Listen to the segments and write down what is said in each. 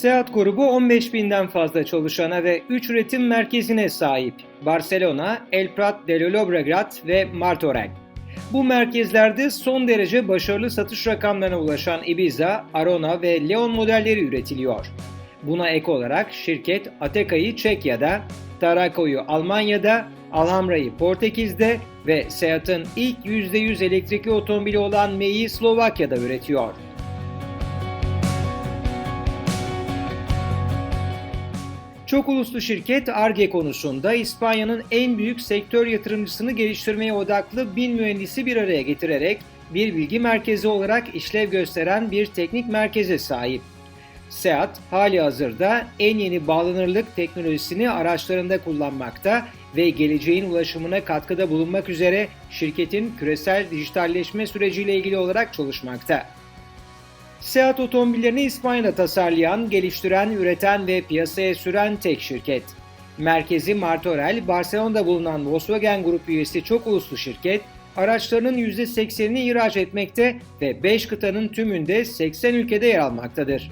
Seat grubu 15 binden fazla çalışana ve 3 üretim merkezine sahip. Barcelona, El Prat de Llobregat ve Martorell. Bu merkezlerde son derece başarılı satış rakamlarına ulaşan Ibiza, Arona ve Leon modelleri üretiliyor. Buna ek olarak şirket Ateka'yı Çekya'da, Tarako'yu Almanya'da, Alhamra'yı Portekiz'de ve Seat'ın ilk %100 elektrikli otomobili olan Mei'yi Slovakya'da üretiyor. Çok uluslu şirket ARGE konusunda İspanya'nın en büyük sektör yatırımcısını geliştirmeye odaklı bin mühendisi bir araya getirerek bir bilgi merkezi olarak işlev gösteren bir teknik merkeze sahip. SEAT hali hazırda en yeni bağlanırlık teknolojisini araçlarında kullanmakta ve geleceğin ulaşımına katkıda bulunmak üzere şirketin küresel dijitalleşme süreciyle ilgili olarak çalışmakta. Seat otomobillerini İspanya'da tasarlayan, geliştiren, üreten ve piyasaya süren tek şirket. Merkezi Martorell, Barcelona'da bulunan Volkswagen Grup üyesi çok uluslu şirket, araçlarının %80'ini ihraç etmekte ve 5 kıtanın tümünde 80 ülkede yer almaktadır.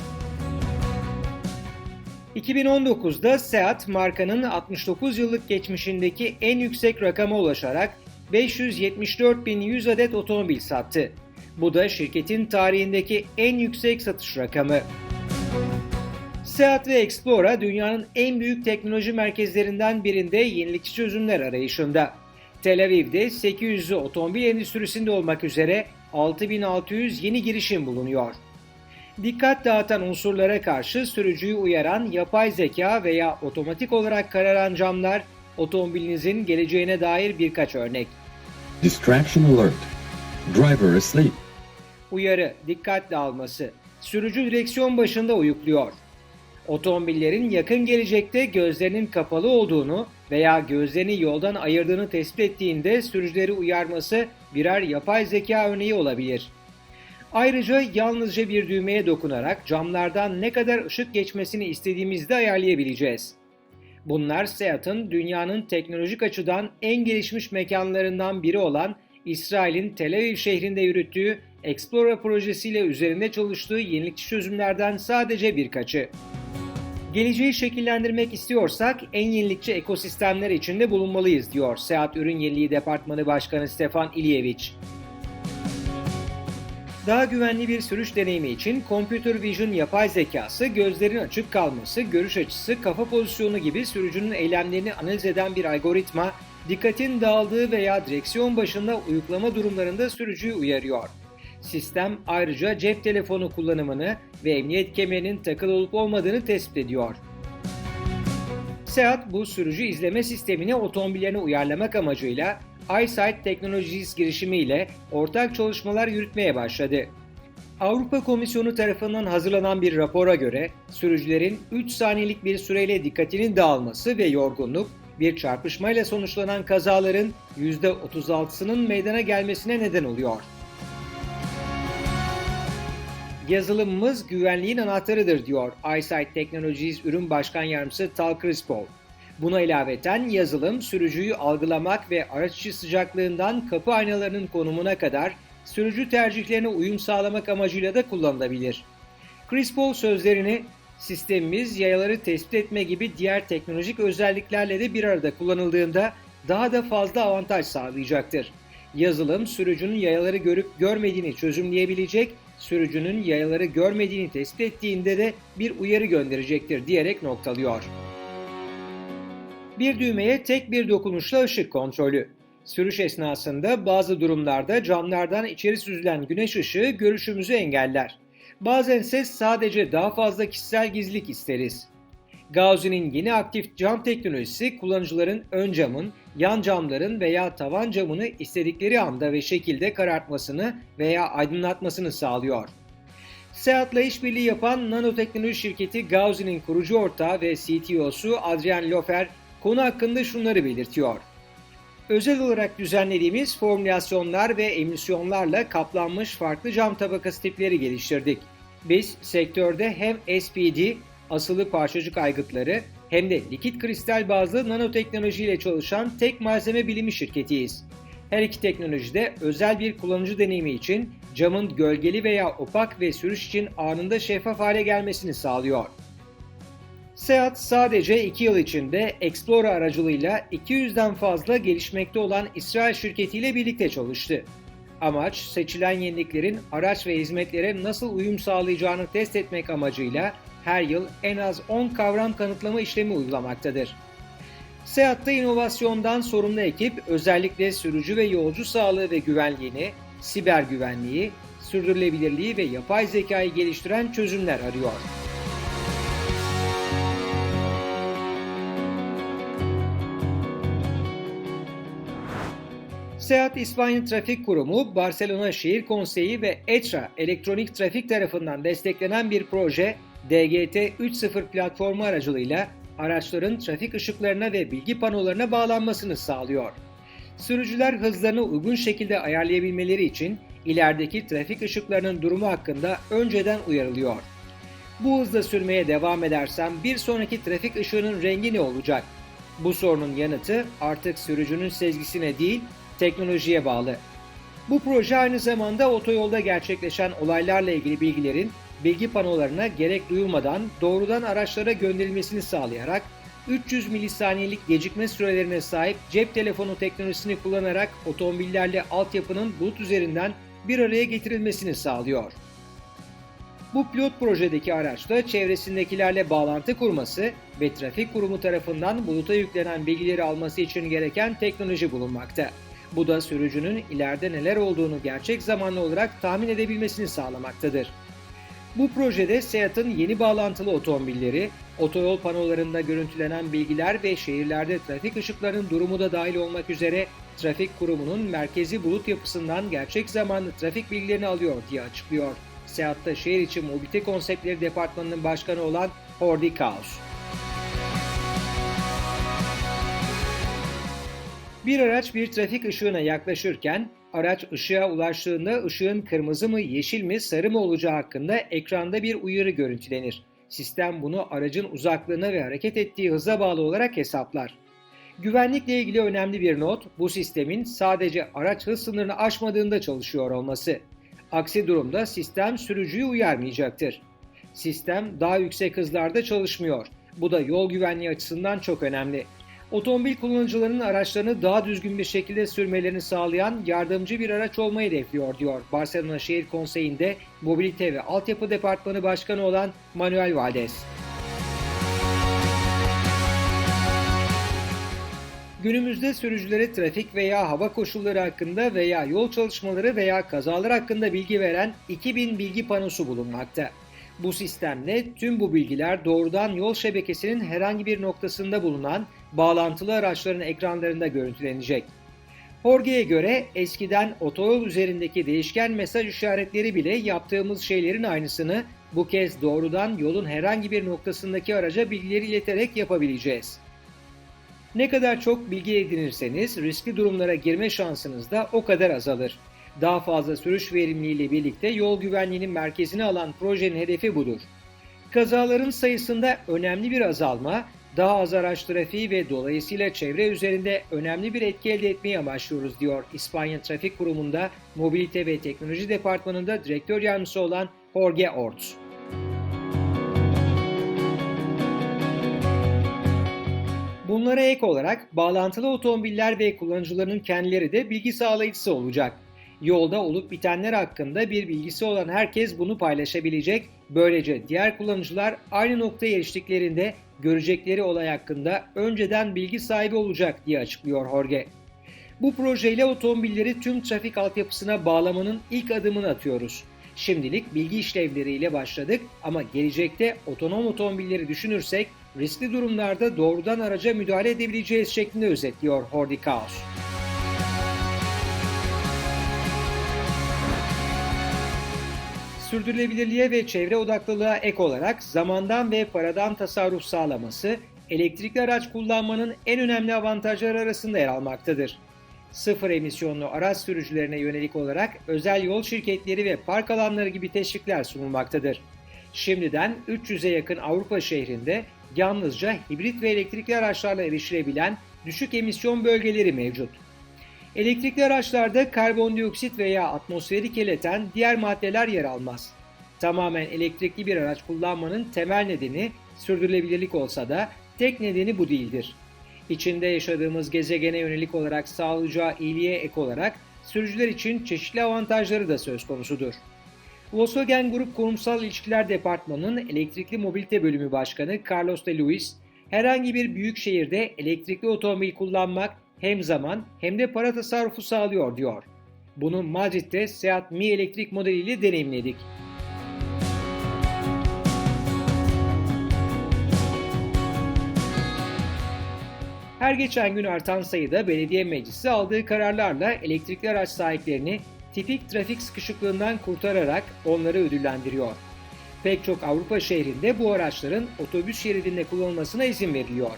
2019'da Seat markanın 69 yıllık geçmişindeki en yüksek rakama ulaşarak 574.100 adet otomobil sattı. Bu da şirketin tarihindeki en yüksek satış rakamı. Seat ve Explora dünyanın en büyük teknoloji merkezlerinden birinde yenilikçi çözümler arayışında. Tel Aviv'de 800'lü otomobil endüstrisinde olmak üzere 6600 yeni girişim bulunuyor. Dikkat dağıtan unsurlara karşı sürücüyü uyaran yapay zeka veya otomatik olarak kararan camlar otomobilinizin geleceğine dair birkaç örnek. Distraction alert. Driver asleep. Uyarı, dikkat dağılması. Sürücü direksiyon başında uyukluyor. Otomobillerin yakın gelecekte gözlerinin kapalı olduğunu veya gözlerini yoldan ayırdığını tespit ettiğinde sürücüleri uyarması birer yapay zeka örneği olabilir. Ayrıca yalnızca bir düğmeye dokunarak camlardan ne kadar ışık geçmesini istediğimizde ayarlayabileceğiz. Bunlar Seat'ın dünyanın teknolojik açıdan en gelişmiş mekanlarından biri olan İsrail'in Tel Aviv şehrinde yürüttüğü Explorer projesiyle üzerinde çalıştığı yenilikçi çözümlerden sadece birkaçı. Geleceği şekillendirmek istiyorsak en yenilikçi ekosistemler içinde bulunmalıyız diyor Seat Ürün Yeniliği Departmanı Başkanı Stefan İlyeviç. Daha güvenli bir sürüş deneyimi için Computer Vision yapay zekası, gözlerin açık kalması, görüş açısı, kafa pozisyonu gibi sürücünün eylemlerini analiz eden bir algoritma, dikkatin dağıldığı veya direksiyon başında uyuklama durumlarında sürücüyü uyarıyor. Sistem ayrıca cep telefonu kullanımını ve emniyet kemerinin takılı olup olmadığını tespit ediyor. Seat bu sürücü izleme sistemini otomobillerine uyarlamak amacıyla iSight Technologies girişimiyle ortak çalışmalar yürütmeye başladı. Avrupa Komisyonu tarafından hazırlanan bir rapora göre sürücülerin 3 saniyelik bir süreyle dikkatinin dağılması ve yorgunluk bir çarpışmayla sonuçlanan kazaların %36'sının meydana gelmesine neden oluyor. Yazılımımız güvenliğin anahtarıdır diyor iSight Technologies ürün başkan yardımcısı Tal Crispol. Buna ilaveten yazılım sürücüyü algılamak ve araç içi sıcaklığından kapı aynalarının konumuna kadar sürücü tercihlerine uyum sağlamak amacıyla da kullanılabilir. Crispol sözlerini sistemimiz yayaları tespit etme gibi diğer teknolojik özelliklerle de bir arada kullanıldığında daha da fazla avantaj sağlayacaktır. Yazılım sürücünün yayaları görüp görmediğini çözümleyebilecek, sürücünün yayaları görmediğini tespit ettiğinde de bir uyarı gönderecektir diyerek noktalıyor. Bir düğmeye tek bir dokunuşla ışık kontrolü. Sürüş esnasında bazı durumlarda camlardan içeri süzülen güneş ışığı görüşümüzü engeller. Bazen ise sadece daha fazla kişisel gizlilik isteriz. Gauzy'nin yeni aktif cam teknolojisi kullanıcıların ön camın, yan camların veya tavan camını istedikleri anda ve şekilde karartmasını veya aydınlatmasını sağlıyor. Seat'la işbirliği yapan nanoteknoloji şirketi Gauzy'nin kurucu ortağı ve CTO'su Adrian Lofer konu hakkında şunları belirtiyor. Özel olarak düzenlediğimiz formülasyonlar ve emisyonlarla kaplanmış farklı cam tabakası tipleri geliştirdik. Biz sektörde hem SPD, asılı parçacık aygıtları hem de likit kristal bazlı nanoteknoloji ile çalışan tek malzeme bilimi şirketiyiz. Her iki teknolojide özel bir kullanıcı deneyimi için camın gölgeli veya opak ve sürüş için anında şeffaf hale gelmesini sağlıyor. Seat sadece 2 yıl içinde Explorer aracılığıyla 200'den fazla gelişmekte olan İsrail şirketiyle birlikte çalıştı. Amaç seçilen yeniliklerin araç ve hizmetlere nasıl uyum sağlayacağını test etmek amacıyla her yıl en az 10 kavram kanıtlama işlemi uygulamaktadır. Seat'ta inovasyondan sorumlu ekip özellikle sürücü ve yolcu sağlığı ve güvenliğini, siber güvenliği, sürdürülebilirliği ve yapay zekayı geliştiren çözümler arıyor. Seat İspanya Trafik Kurumu, Barcelona Şehir Konseyi ve ETRA Elektronik Trafik tarafından desteklenen bir proje, DGT 3.0 platformu aracılığıyla araçların trafik ışıklarına ve bilgi panolarına bağlanmasını sağlıyor. Sürücüler hızlarını uygun şekilde ayarlayabilmeleri için ilerideki trafik ışıklarının durumu hakkında önceden uyarılıyor. Bu hızla sürmeye devam edersem bir sonraki trafik ışığının rengi ne olacak? Bu sorunun yanıtı artık sürücünün sezgisine değil, teknolojiye bağlı. Bu proje aynı zamanda otoyolda gerçekleşen olaylarla ilgili bilgilerin bilgi panolarına gerek duyulmadan doğrudan araçlara gönderilmesini sağlayarak 300 milisaniyelik gecikme sürelerine sahip cep telefonu teknolojisini kullanarak otomobillerle altyapının bulut üzerinden bir araya getirilmesini sağlıyor. Bu pilot projedeki araçta çevresindekilerle bağlantı kurması ve trafik kurumu tarafından buluta yüklenen bilgileri alması için gereken teknoloji bulunmakta. Bu da sürücünün ileride neler olduğunu gerçek zamanlı olarak tahmin edebilmesini sağlamaktadır. Bu projede Seat'ın yeni bağlantılı otomobilleri, otoyol panolarında görüntülenen bilgiler ve şehirlerde trafik ışıklarının durumu da dahil olmak üzere trafik kurumunun merkezi bulut yapısından gerçek zamanlı trafik bilgilerini alıyor diye açıklıyor. Seat'ta şehir içi mobilite konseptleri departmanının başkanı olan Hordi Kaus. Bir araç bir trafik ışığına yaklaşırken araç ışığa ulaştığında ışığın kırmızı mı, yeşil mi, sarı mı olacağı hakkında ekranda bir uyarı görüntülenir. Sistem bunu aracın uzaklığına ve hareket ettiği hıza bağlı olarak hesaplar. Güvenlikle ilgili önemli bir not, bu sistemin sadece araç hız sınırını aşmadığında çalışıyor olması. Aksi durumda sistem sürücüyü uyarmayacaktır. Sistem daha yüksek hızlarda çalışmıyor. Bu da yol güvenliği açısından çok önemli. Otomobil kullanıcılarının araçlarını daha düzgün bir şekilde sürmelerini sağlayan yardımcı bir araç olmayı hedefliyor diyor Barcelona Şehir Konseyi'nde Mobilite ve Altyapı Departmanı Başkanı olan Manuel Valdez. Günümüzde sürücülere trafik veya hava koşulları hakkında veya yol çalışmaları veya kazalar hakkında bilgi veren 2000 bilgi panosu bulunmakta. Bu sistemle tüm bu bilgiler doğrudan yol şebekesinin herhangi bir noktasında bulunan bağlantılı araçların ekranlarında görüntülenecek. Horge'ye göre eskiden otoyol üzerindeki değişken mesaj işaretleri bile yaptığımız şeylerin aynısını bu kez doğrudan yolun herhangi bir noktasındaki araca bilgileri ileterek yapabileceğiz. Ne kadar çok bilgi edinirseniz riskli durumlara girme şansınız da o kadar azalır. Daha fazla sürüş verimliliğiyle birlikte yol güvenliğinin merkezine alan projenin hedefi budur. Kazaların sayısında önemli bir azalma, daha az araç trafiği ve dolayısıyla çevre üzerinde önemli bir etki elde etmeyi amaçlıyoruz diyor İspanya Trafik Kurumu'nda Mobilite ve Teknoloji Departmanı'nda direktör yardımcısı olan Jorge Orts. Bunlara ek olarak bağlantılı otomobiller ve kullanıcıların kendileri de bilgi sağlayıcısı olacak. Yolda olup bitenler hakkında bir bilgisi olan herkes bunu paylaşabilecek. Böylece diğer kullanıcılar aynı noktaya eriştiklerinde görecekleri olay hakkında önceden bilgi sahibi olacak diye açıklıyor Jorge. Bu projeyle otomobilleri tüm trafik altyapısına bağlamanın ilk adımını atıyoruz. Şimdilik bilgi işlevleriyle başladık ama gelecekte otonom otomobilleri düşünürsek riskli durumlarda doğrudan araca müdahale edebileceğiz şeklinde özetliyor Hordi Kaos. Sürdürülebilirliğe ve çevre odaklılığa ek olarak zamandan ve paradan tasarruf sağlaması, elektrikli araç kullanmanın en önemli avantajları arasında yer almaktadır. Sıfır emisyonlu araç sürücülerine yönelik olarak özel yol şirketleri ve park alanları gibi teşvikler sunulmaktadır. Şimdiden 300'e yakın Avrupa şehrinde yalnızca hibrit ve elektrikli araçlarla erişilebilen düşük emisyon bölgeleri mevcut. Elektrikli araçlarda karbondioksit veya atmosferi kirleten diğer maddeler yer almaz. Tamamen elektrikli bir araç kullanmanın temel nedeni Sürdürülebilirlik olsa da tek nedeni bu değildir. İçinde yaşadığımız gezegene yönelik olarak sağlayacağı iyiliğe ek olarak sürücüler için çeşitli avantajları da söz konusudur. Volkswagen Grup Kurumsal İlişkiler Departmanı'nın Elektrikli Mobilite Bölümü Başkanı Carlos de Luis, herhangi bir büyük şehirde elektrikli otomobil kullanmak hem zaman hem de para tasarrufu sağlıyor diyor. Bunu Madrid'de Seat Mi elektrik modeliyle deneyimledik. Her geçen gün artan sayıda belediye meclisi aldığı kararlarla elektrikli araç sahiplerini tipik trafik sıkışıklığından kurtararak onları ödüllendiriyor. Pek çok Avrupa şehrinde bu araçların otobüs şeridinde kullanılmasına izin veriliyor.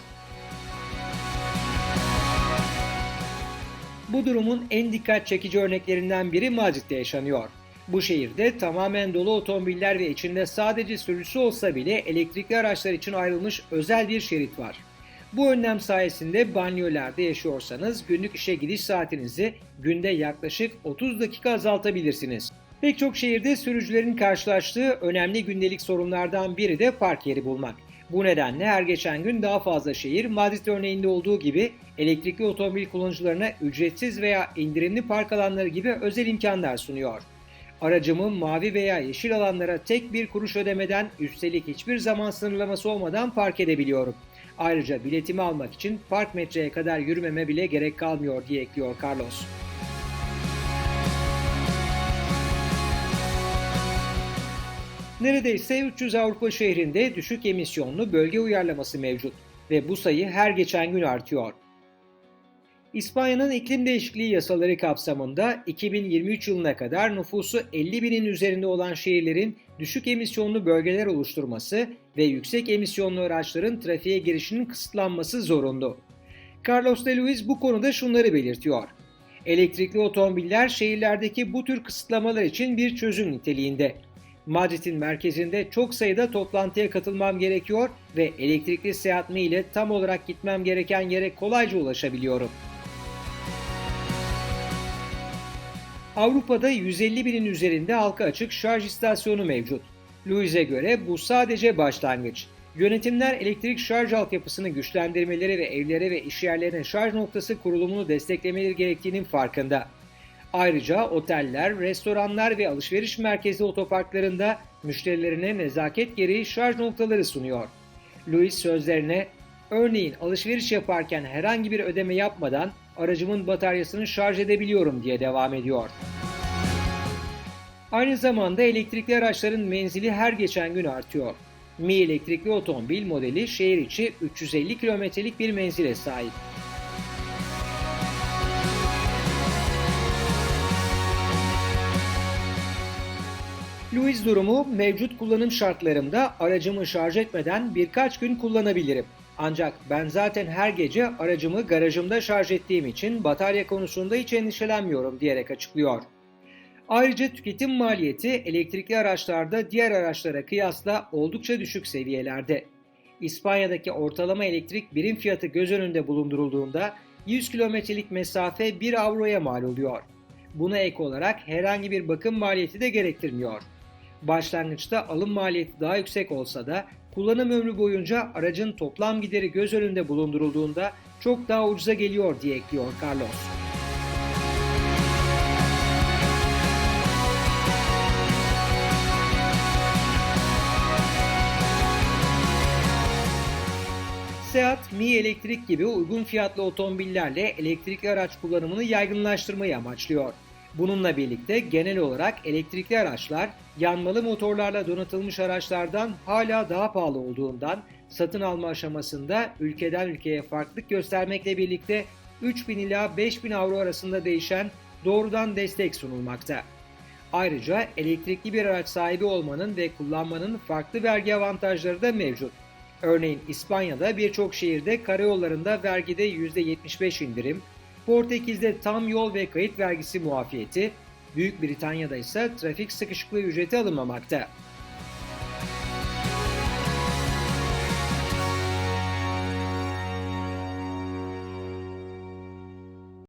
Bu durumun en dikkat çekici örneklerinden biri Madrid'de yaşanıyor. Bu şehirde tamamen dolu otomobiller ve içinde sadece sürücüsü olsa bile elektrikli araçlar için ayrılmış özel bir şerit var. Bu önlem sayesinde banyolarda yaşıyorsanız günlük işe gidiş saatinizi günde yaklaşık 30 dakika azaltabilirsiniz. Pek çok şehirde sürücülerin karşılaştığı önemli gündelik sorunlardan biri de park yeri bulmak. Bu nedenle her geçen gün daha fazla şehir Madrid örneğinde olduğu gibi elektrikli otomobil kullanıcılarına ücretsiz veya indirimli park alanları gibi özel imkanlar sunuyor. Aracımı mavi veya yeşil alanlara tek bir kuruş ödemeden üstelik hiçbir zaman sınırlaması olmadan park edebiliyorum. Ayrıca biletimi almak için park metreye kadar yürümeme bile gerek kalmıyor diye ekliyor Carlos. Neredeyse 300 Avrupa şehrinde düşük emisyonlu bölge uyarlaması mevcut ve bu sayı her geçen gün artıyor. İspanya'nın iklim değişikliği yasaları kapsamında 2023 yılına kadar nüfusu 50 binin üzerinde olan şehirlerin düşük emisyonlu bölgeler oluşturması ve yüksek emisyonlu araçların trafiğe girişinin kısıtlanması zorunlu. Carlos de Luis bu konuda şunları belirtiyor. Elektrikli otomobiller şehirlerdeki bu tür kısıtlamalar için bir çözüm niteliğinde. Madrid'in merkezinde çok sayıda toplantıya katılmam gerekiyor ve elektrikli Seat Mi ile tam olarak gitmem gereken yere kolayca ulaşabiliyorum. Avrupa'da 150 binin üzerinde halka açık şarj istasyonu mevcut. Louis'e göre bu sadece başlangıç. Yönetimler elektrik şarj altyapısını güçlendirmeleri ve evlere ve işyerlerine şarj noktası kurulumunu desteklemeleri gerektiğinin farkında. Ayrıca oteller, restoranlar ve alışveriş merkezi otoparklarında müşterilerine nezaket gereği şarj noktaları sunuyor. Louis sözlerine, örneğin alışveriş yaparken herhangi bir ödeme yapmadan aracımın bataryasını şarj edebiliyorum diye devam ediyor. Aynı zamanda elektrikli araçların menzili her geçen gün artıyor. Mi elektrikli otomobil modeli şehir içi 350 kilometrelik bir menzile sahip. Louis durumu mevcut kullanım şartlarımda aracımı şarj etmeden birkaç gün kullanabilirim. Ancak ben zaten her gece aracımı garajımda şarj ettiğim için batarya konusunda hiç endişelenmiyorum diyerek açıklıyor. Ayrıca tüketim maliyeti elektrikli araçlarda diğer araçlara kıyasla oldukça düşük seviyelerde. İspanya'daki ortalama elektrik birim fiyatı göz önünde bulundurulduğunda 100 kilometrelik mesafe 1 avroya mal oluyor. Buna ek olarak herhangi bir bakım maliyeti de gerektirmiyor. Başlangıçta alım maliyeti daha yüksek olsa da kullanım ömrü boyunca aracın toplam gideri göz önünde bulundurulduğunda çok daha ucuza geliyor diye ekliyor Carlos. Seat, Mi Elektrik gibi uygun fiyatlı otomobillerle elektrikli araç kullanımını yaygınlaştırmayı amaçlıyor. Bununla birlikte genel olarak elektrikli araçlar yanmalı motorlarla donatılmış araçlardan hala daha pahalı olduğundan satın alma aşamasında ülkeden ülkeye farklılık göstermekle birlikte 3000 ila 5000 avro arasında değişen doğrudan destek sunulmakta. Ayrıca elektrikli bir araç sahibi olmanın ve kullanmanın farklı vergi avantajları da mevcut. Örneğin İspanya'da birçok şehirde karayollarında vergide %75 indirim, Portekiz'de tam yol ve kayıt vergisi muafiyeti, Büyük Britanya'da ise trafik sıkışıklığı ücreti alınmamakta.